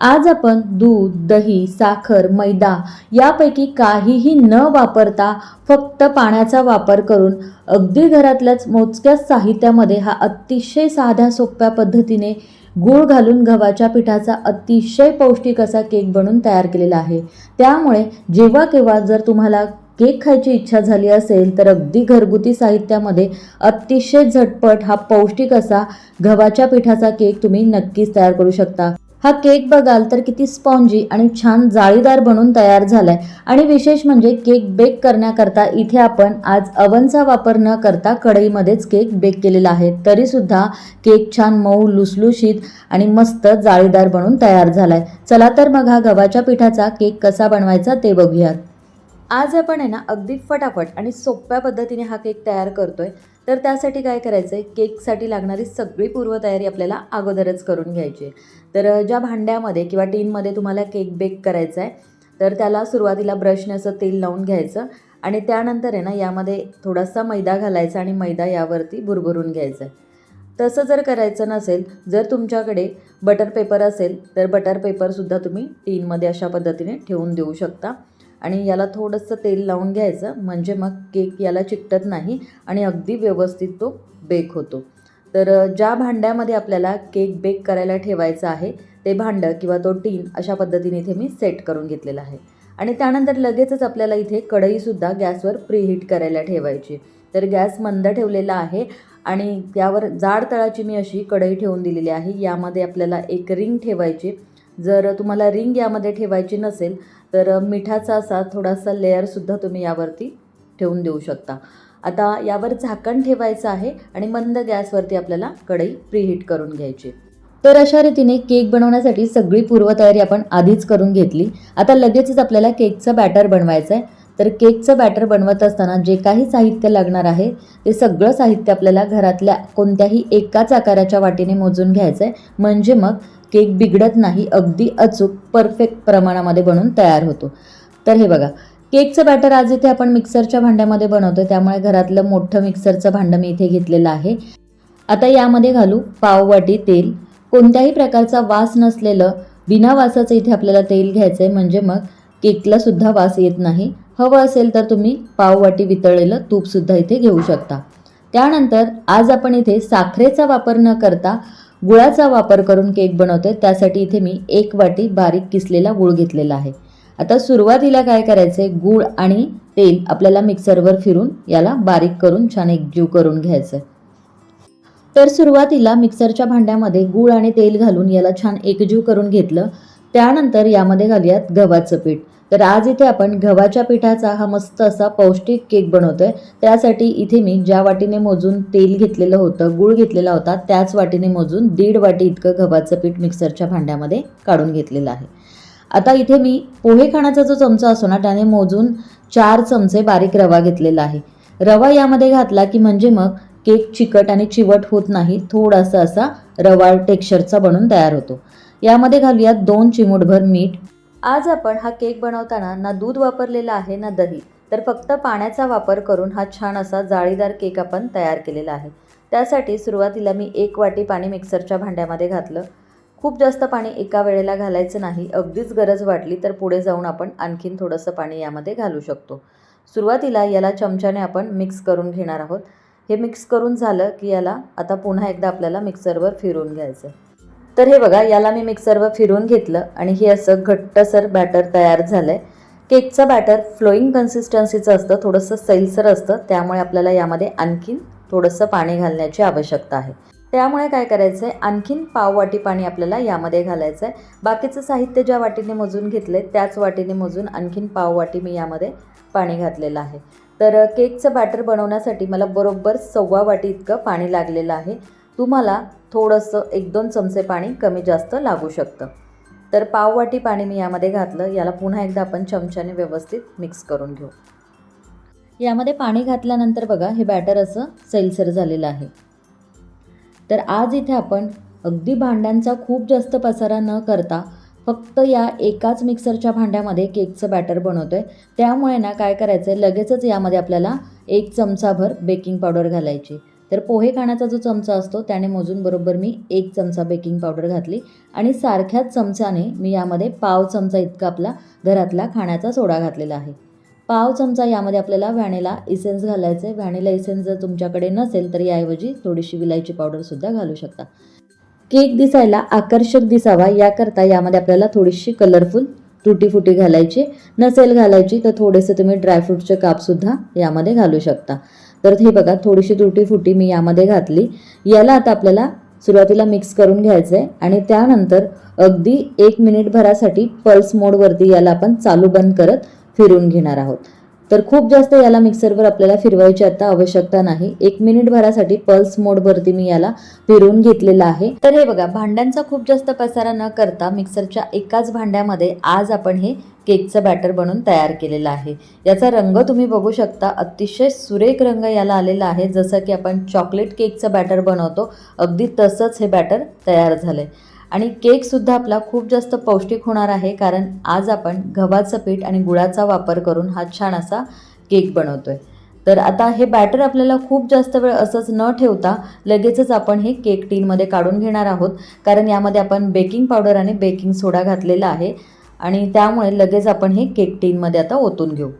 आज आपण दूध दही साखर मैदा यापैकी काहीही न वापरता फक्त पाण्याचा वापर करून अगदी घरातल्याच मोजक्याच साहित्यामध्ये हा अतिशय साध्या सोप्या पद्धतीने गूळ घालून गव्हाच्या पिठाचा अतिशय पौष्टिक असा केक बनवून तयार केलेला आहे. त्यामुळे जेव्हा केव्हा जर तुम्हाला केक खायची इच्छा झाली असेल तर अगदी घरगुती साहित्यामध्ये अतिशय झटपट हा पौष्टिक असा गव्हाच्या पिठाचा केक तुम्ही नक्कीच तयार करू शकता. हा केक बघाल तर किती स्पॉन्जी आणि छान जाळीदार बनून तयार झालाय. आणि विशेष म्हणजे केक बेक करण्याकरता इथे आपण आज अवनचा वापर न करता कढईमध्येच केक बेक केलेला आहे. तरी सुद्धा केक छान मऊ लुसलुशीत आणि मस्त जाळीदार बनून तयार झालाय. चला तर मग हा गव्हाच्या पिठाचा केक कसा बनवायचा ते बघूयात. आज आपण आहे ना अगदी फटाफट आणि सोप्या पद्धतीने हा केक तयार करतोय. तर त्यासाठी काय करायचं आहे केकसाठी लागणारी सगळी पूर्वतयारी आपल्याला अगोदरच करून घ्यायची आहे. तर ज्या भांड्यामध्ये किंवा टीनमध्ये तुम्हाला केक बेक करायचा आहे तर त्याला सुरुवातीला ब्रशने असं तेल लावून घ्यायचं आणि त्यानंतर आहे ना यामध्ये थोडासा मैदा घालायचा आणि मैदा यावरती भुरभुरून घ्यायचा आहे. तसं जर करायचं नसेल जर तुमच्याकडे बटर पेपर असेल तर बटर पेपरसुद्धा तुम्ही टीनमध्ये अशा पद्धतीने ठेवून देऊ शकता. आणि याला थोडंसं तेल लावून घ्यायचं. म्हणजे मग केक याला चिकटत नाही आणि अगदी व्यवस्थित तो बेक होतो. तर ज्या भांड्यामध्ये आपल्याला केक बेक करायला ठेवायचं आहे ते भांडं किंवा तो टीन अशा पद्धतीने इथे मी सेट करून घेतलेला आहे. आणि त्यानंतर लगेचच आपल्याला इथे कढईसुद्धा गॅसवर प्रीहीट करायला ठेवायची. तर गॅस मंद ठेवलेला आहे आणि त्यावर जाड तळाची मी अशी कढई ठेवून दिलेली आहे. यामध्ये आपल्याला एक रिंग ठेवायची. जर तुम्हाला रिंग यामध्ये ठेवायची नसेल तर मिठाचा असा थोडासा लेअरसुद्धा तुम्ही यावरती ठेवून देऊ शकता. आता यावर झाकण ठेवायचं आहे आणि मंद गॅसवरती आपल्याला कढई प्रीहीट करून घ्यायची. तर अशा रीतीने केक बनवण्यासाठी सगळी पूर्वतयारी आपण आधीच करून घेतली. आता लगेचच आपल्याला केकचं बॅटर बनवायचं आहे तर केकचं बॅटर बनवत असताना जे काही साहित्य लागणार आहे ते सगळं साहित्य आपल्याला घरातल्या कोणत्याही एकाच आकाराच्या वाटीने मोजून घ्यायचं आहे म्हणजे मग केक बिघडत नाही अगदी अचूक परफेक्ट प्रमाणामध्ये बनून तयार होतो. तर हे बघा केकचं बॅटर आज इथे आपण मिक्सरच्या भांड्यामध्ये बनवतो त्यामुळे घरातलं मोठं मिक्सरचं भांडं मी इथे घेतलेलं आहे. आता यामध्ये घालू पाववाटी तेल. कोणत्याही प्रकारचा वास नसलेलं बिना वासाचं इथे आपल्याला तेल घ्यायचं आहे म्हणजे मग केकला सुद्धा वास येत नाही. हवं असेल तर तुम्ही पाववाटी वितळलेलं तूपसुद्धा इथे घेऊ शकता. त्यानंतर आज आपण इथे साखरेचा वापर न करता गुळाचा वापर करून केक बनवतोय. त्यासाठी इथे मी एक वाटी बारीक किसलेला गुळ घेतलेला आहे. आता सुरुवातीला काय करायचं आहे गूळ आणि तेल आपल्याला मिक्सरवर फिरून याला बारीक करून छान एकजीव करून घ्यायचं तर सुरुवातीला मिक्सरच्या भांड्यामध्ये गूळ आणि तेल घालून याला छान एकजीव करून घेतलं. त्यानंतर यामध्ये घालूयात गव्हाचं पीठ. तर आज इथे आपण गव्हाच्या पिठाचा हा मस्त असा पौष्टिक केक बनवतोय. त्यासाठी इथे मी ज्या वाटीने मोजून तेल घेतलेलं होतं गूळ घेतलेला होता त्याच वाटीने मोजून दीड वाटी इतकं गव्हाचं पीठ मिक्सरच्या भांड्यामध्ये काढून घेतलेलं आहे. आता इथे मी पोहे खाण्याचा जो चमचा असतो ना त्याने मोजून चार चमचे बारीक रवा घेतलेला आहे. रवा यामध्ये घातला की म्हणजे मग केक चिकट आणि चिवट होत नाही थोडासा असा रवा टेक्स्चरचा बनून तयार होतो. यामध्ये घालूयात दोन चिमूटभर मीठ. आज आपण हा केक बनवताना ना दूध वापरलेलं आहे ना दही. तर फक्त पाण्याचा वापर करून हा छान असा जाळीदार केक आपण तयार केलेला आहे. त्यासाठी सुरुवातीला मी एक वाटी पाणी मिक्सरच्या भांड्यामध्ये घातलं. खूप जास्त पाणी एका वेळेला घालायचं नाही अगदीच गरज वाटली तर पुढे जाऊन आपण आणखीन थोडंसं पाणी यामध्ये घालू शकतो. सुरुवातीला याला चमच्याने आपण मिक्स करून घेणार आहोत. हे मिक्स करून झालं की याला आता पुन्हा एकदा आपल्याला मिक्सरवर फिरून घ्यायचं तर हे बघा याला मी मिक्सरवर फिरून घेतलं आणि हे असं घट्टसर बॅटर तयार झालं आहे केकचं बॅटर फ्लोईंग कन्सिस्टन्सीचं असतं थोडंसं सैलसर असतं त्यामुळे आपल्याला यामध्ये आणखीन थोडंसं पाणी घालण्याची आवश्यकता आहे. त्यामुळे काय करायचं आहे आणखीन पाव वाटी पाणी आपल्याला यामध्ये घालायचं आहे बाकीचं साहित्य ज्या वाटीने मोजून घेतले त्याच वाटीने मोजून आणखीन पाव वाटी मी यामध्ये पाणी घातलेलं आहे. तर केकचं बॅटर बनवण्यासाठी मला बरोबर सव्वा वाटी इतकं पाणी लागलेलं आहे. तुम्हाला थोडंसं एक दोन चमचे पाणी कमी जास्त लागू शकतं. तर पाववाटी पाणी मी यामध्ये घातलं. याला पुन्हा एकदा आपण चमच्याने व्यवस्थित मिक्स करून घेऊ. यामध्ये पाणी घातल्यानंतर बघा हे बॅटर असं सैलसर झालेलं आहे. तर आज इथे आपण अगदी भांड्यांचा खूप जास्त पसारा न करता फक्त या एकाच मिक्सरच्या भांड्यामध्ये केकचं बॅटर बनवतोय. त्यामुळे ना काय करायचं आहे लगेचच यामध्ये आपल्याला एक चमचाभर बेकिंग पावडर घालायची. तर पोहे खाण्याचा जो चमचा असतो त्याने मोजून बरोबर मी एक चमचा बेकिंग पावडर घातली आणि सारख्याच चमचाने मी यामध्ये पाव चमचा इतका आपला घरातला खाण्याचा सोडा घातलेला आहे. पाव चमचा यामध्ये आपल्याला व्हॅनिला इसेन्स घालायचं आहे व्हॅनिला इसेन्स जर तुमच्याकडे नसेल तर याऐवजी थोडीशी विलायची पावडरसुद्धा घालू शकता. केक दिसायला आकर्षक दिसावा. याकरता यामध्ये आपल्याला थोडीशी कलरफुल तुटी फुटी घालायची. नसेल घालायची तर थोडेसे तुम्ही ड्रायफ्रूटचे कापसुद्धा यामध्ये घालू शकता. तर हे बघा थोडीशी तुटी फुटी मी यामध्ये घातली. याला आता आपल्याला सुरुवातीला मिक्स करून घ्यायचं आहे आणि त्यानंतर अगदी एक मिनिटभरासाठी पल्स मोडवरती याला आपण चालू बंद करत फिरून घेणार आहोत. तर खूप जास्त याला मिक्सरवर आपल्याला फिरवायची आता आवश्यकता नाही. एक मिनिट भरासाठी पल्स मोडवरती मी याला फिरवून घेतलेला आहे. तर हे बघा भांड्यांचा खूप जास्त पसारा न करता मिक्सरच्या एकाच भांड्यामध्ये आज आपण हे केकचं बॅटर बनवून तयार केलेलं आहे. याचा रंग तुम्ही बघू शकता अतिशय सुरेख रंग याला आलेला आहे. जसं की आपण चॉकलेट केकचं बॅटर बनवतो अगदी तसंच हे बॅटर तयार झालं आहे आणि केकसुद्धा आपला खूप जास्त पौष्टिक होणार आहे कारण आज आपण गव्हाचं पीठ आणि गुळाचा वापर करून हा छान असा केक बनवतो आहे तर आता हे बॅटर आपल्याला खूप जास्त वेळ असंच न ठेवता लगेचच आपण हे केक टीनमध्ये काढून घेणार आहोत कारण यामध्ये आपण बेकिंग पावडर आणि बेकिंग सोडा घातलेला आहे आणि त्यामुळे लगेच आपण हे केक टीनमध्ये आता ओतून घेऊ.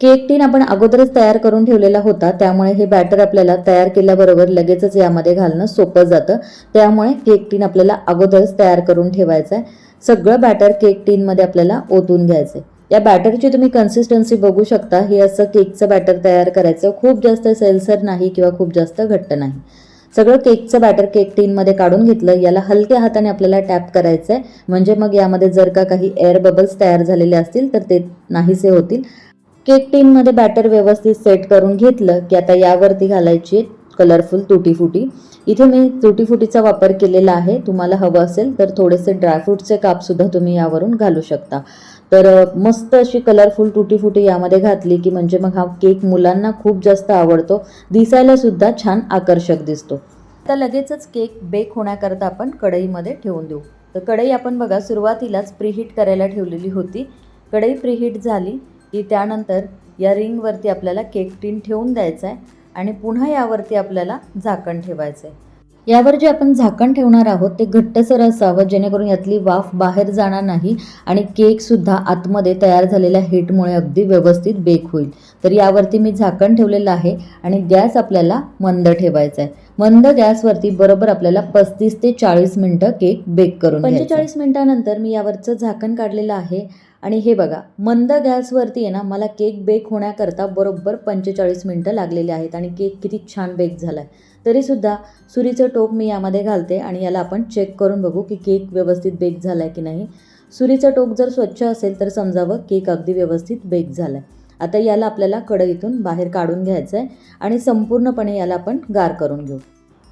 केक टीन आपण अगोदरच तयार करून ठेवलेला होता त्यामुळे हे बॅटर आपल्याला तयार केल्याबरोबर लगेचच यामध्ये घालणं सोपं जातं. त्यामुळे केक टीन आपल्याला अगोदरच तयार करून ठेवायचं आहे सगळं बॅटर केक टीनमध्ये आपल्याला ओतून घ्यायचं आहे या बॅटरची तुम्ही कन्सिस्टन्सी बघू शकता. हे असं केकचं बॅटर तयार करायचं. खूप जास्त सेलसर नाही किंवा खूप जास्त घट्ट नाही. सगळं केकचं बॅटर केक टीनमध्ये काढून घेतलं. याला हलक्या हाताने आपल्याला टॅप करायचं आहे म्हणजे मग यामध्ये जर का काही एअर बबल्स तयार झालेले असतील तर ते नाहीसे होतील. केक टीनमध्ये बॅटर व्यवस्थित सेट करून घेतलं की आता यावरती घालायची कलरफुल तुटीफुटी. इथे मी तुटीफुटीचा वापर केलेला आहे. तुम्हाला हवं असेल तर थोडेसे ड्रायफ्रूटचे कापसुद्धा तुम्ही यावरून घालू शकता. तर मस्त अशी कलरफुल तुटीफुटी यामध्ये घातली की म्हणजे मग हा केक मुलांना खूप जास्त आवडतो. दिसायला सुद्धा छान आकर्षक दिसतो. आता लगेचच केक बेक होण्याकरता आपण कढईमध्ये ठेवून देऊ. तर कढई आपण बघा सुरुवातीलाच प्रीहीट करायला ठेवलेली होती. कढई प्रीहीट झाली. की त्यानंतर या रिंगवरती आपल्याला केक टीन ठेवून द्यायचा आहे आणि पुन्हा यावरती आपल्याला झाकण ठेवायचं आहे. यावर जे आपण झाकण ठेवणार आहोत ते घट्टसर असावं जेणेकरून यातली वाफ बाहेर जाणार नाही आणि केकसुद्धा आतमध्ये तयार झालेल्या हीटमुळे अगदी व्यवस्थित बेक होईल. तर यावरती मी झाकण ठेवलेलं आहे आणि गॅस आपल्याला मंद ठेवायचा आहे. मंद गॅसवरती बरोबर आपल्याला पस्तीस ते चाळीस मिनटं केक बेक करून पंचेचाळीस मिनिटानंतर मी यावरचं झाकण काढलेलं आहे आणि हे बघा मंद गॅसवरती आहे ना मला केक बेक होण्याकरता बरोबर पंचेचाळीस मिनटं लागलेली आहेत आणि केक किती छान बेक झाला आहे तरीसुद्धा सुरीचं टोप मी यामध्ये घालते आणि याला आपण चेक करून बघू की केक व्यवस्थित बेक झाला आहे की नाही. सुरीचं टोक जर स्वच्छ असेल तर समजावं केक अगदी व्यवस्थित बेक झाला आहे आता याला आपल्याला कढईतून बाहेर काढून घ्यायचं आहे आणि संपूर्णपणे याला आपण गार करून घेऊ.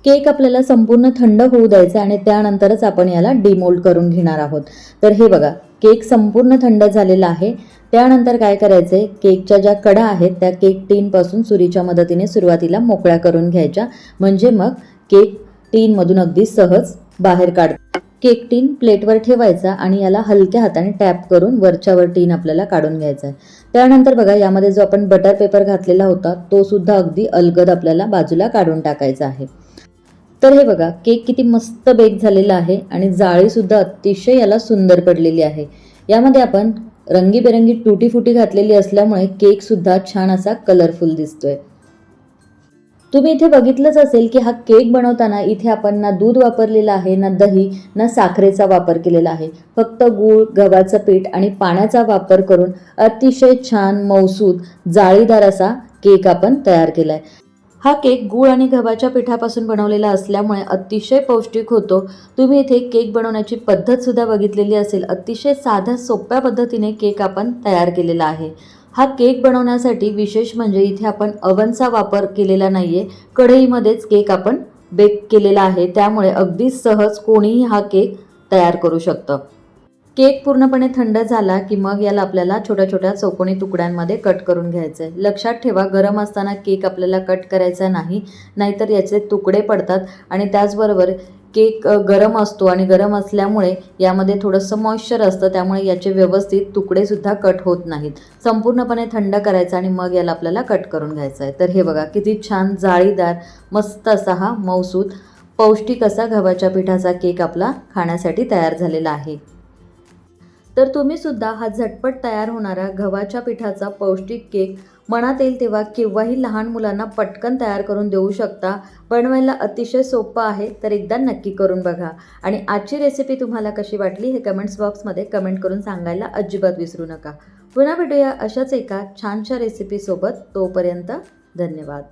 केक आपल्याला संपूर्ण थंड होऊ द्यायचा आणि त्यानंतरच आपण याला डिमोल्ड करून घेणार आहोत. तर हे बघा केक संपूर्ण थंड झालेला आहे. त्यानंतर काय करायचं आहे केकच्या ज्या कडा आहेत त्या केक टीनपासून सुरीच्या मदतीने सुरुवातीला मोकळ्या करून घ्यायच्या. म्हणजे मग केक टीनमधून अगदी सहज बाहेर काढ केक टीन प्लेटवर ठेवायचा आणि याला हलक्या हाताने टॅप करून वरच्यावर टीन आपल्याला काढून घ्यायचा आहे. त्यानंतर बघा यामध्ये जो आपण बटर पेपर घातलेला होता तो सुद्धा अगदी अलगद आपल्याला बाजूला काढून टाकायचा आहे. तर हे बघा केक किती मस्त बेक झालेला आहे आणि जाळीसुद्धा अतिशय याला सुंदर पडलेली आहे. यामध्ये आपण रंगीबेरंगी टुटी फुटी घातलेली असल्यामुळे केकसुद्धा छान असा कलरफुल दिसतोय. तुम्ही इथे बघितलंच असेल की हा केक बनवताना इथे आपण ना दूध वापरलेलं आहे ना दही ना साखरेचा वापर केलेला आहे. फक्त गूळ गव्हाचं पीठ आणि पाण्याचा वापर करून अतिशय छान मौसूद जाळीदार असा केक आपण तयार केला आहे हा केक गूळ आणि गव्हाच्या पिठापासून बनवलेला असल्यामुळे अतिशय पौष्टिक होतो. तुम्ही इथे केक बनवण्याची पद्धतसुद्धा बघितलेली असेल. अतिशय साध्या सोप्या पद्धतीने केक आपण तयार केलेला आहे. हा केक बनवण्यासाठी विशेष म्हणजे इथे आपण अवनचा वापर केलेला नाही आहे कढईमध्येच केक आपण बेक केलेला आहे. त्यामुळे अगदी सहज कोणीही हा केक तयार करू शकतं. केक पूर्णपणे थंड झाला की मग याला आपल्याला छोट्या छोट्या चौकोनी तुकड्यांमध्ये कट करून घ्यायचं आहे लक्षात ठेवा गरम असताना केक आपल्याला कट करायचा नाही नाहीतर याचे तुकडे पडतात आणि त्याचबरोबर केक गरम असतो आणि गरम असल्यामुळे यामध्ये थोडंसं मॉइश्चर असतं त्यामुळे याचे व्यवस्थित तुकडेसुद्धा कट होत नाहीत. संपूर्णपणे थंड करायचं आणि मग याला आपल्याला कट करून घ्यायचं आहे तर हे बघा किती छान जाळीदार मस्त असा हा मौसूद पौष्टिक असा गव्हाच्या पिठाचा केक आपला खाण्यासाठी तयार झालेला आहे. तर तुम्ही सुद्धा हा झटपट तयार होणारा गव्हाच्या पिठाचा पौष्टिक केक मनात येईल तेव्हा केव्हाही लहान मुलांना पटकन तयार करून देऊ शकता. बनवायला अतिशय सोपं आहे तर एकदा नक्की करून बघा. आणि आजची रेसिपी तुम्हाला कशी वाटली हे कमेंट्स बॉक्समध्ये कमेंट करून सांगायला अजिबात विसरू नका. पुन्हा भेटूया अशाच एका छानशा रेसिपीसोबत तोपर्यंत धन्यवाद.